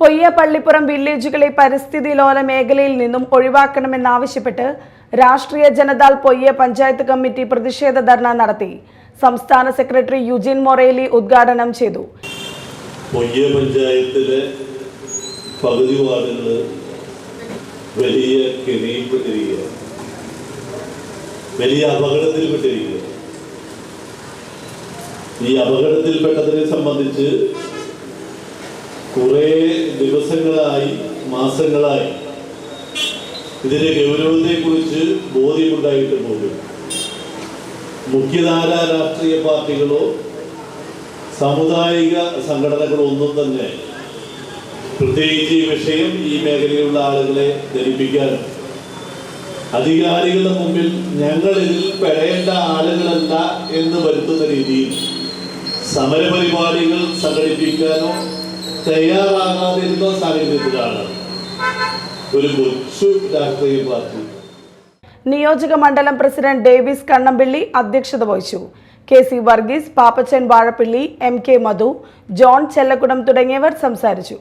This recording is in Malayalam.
പൊയ്യ പള്ളിപ്പുറം വില്ലേജുകളെ പരിസ്ഥിതി ലോല മേഖലയിൽ നിന്നും ഒഴിവാക്കണമെന്നാവശ്യപ്പെട്ട് രാഷ്ട്രീയ ജനതാൾ പൊയ്യ പഞ്ചായത്ത് കമ്മിറ്റി പ്രതിഷേധ ധർണ നടത്തി. സംസ്ഥാന സെക്രട്ടറി യുജിൻ മൊറേലി ഉദ്ഘാടനം ചെയ്തു. പൊയ്യ പഞ്ചായത്തിലെ പകുതി വാർഡുകൾ വലിയ വലിയ അപകടത്തിൽപ്പെട്ടിരിക്കുക ഈ അപകടത്തിൽപ്പെട്ടതിനെ സംബന്ധിച്ച് കുറേ ദിവസങ്ങളായി മാസങ്ങളായി ഇതിന്റെ ഗൗരവത്തെക്കുറിച്ച് ബോധ്യമുണ്ടായിട്ട് പോലും. മുഖ്യധാര രാഷ്ട്രീയ പാർട്ടികളോ സാമുദായിക സംഘടനകളോ ഒന്നും തന്നെ പ്രത്യേകിച്ച് ഈ വിഷയം ഈ മേഖലയിലുള്ള ആളുകളെ ധരിപ്പിക്കാൻ അധികാരികളുടെ മുമ്പിൽ ഞങ്ങൾ ഇതിൽ പെടേണ്ട ആളുകളല്ല എന്ന് വരുത്തുന്ന രീതിയിൽ സമരപരിപാടികൾ സംഘടിപ്പിക്കാനോ തയ്യാറാകാതിരുന്ന സാഹചര്യത്തിലാണ് ഒരു കൊച്ചു രാഷ്ട്രീയ പാർട്ടി നിയോജക മണ്ഡലം പ്രസിഡന്റ് ഡേവിസ് കണ്ണമ്പിള്ളി അധ്യക്ഷത വഹിച്ചു K C Varghese Papachan Vazhappilly M K Madhu John Chellakudam തുടങ്ങിയവർ സംസാരിച്ചു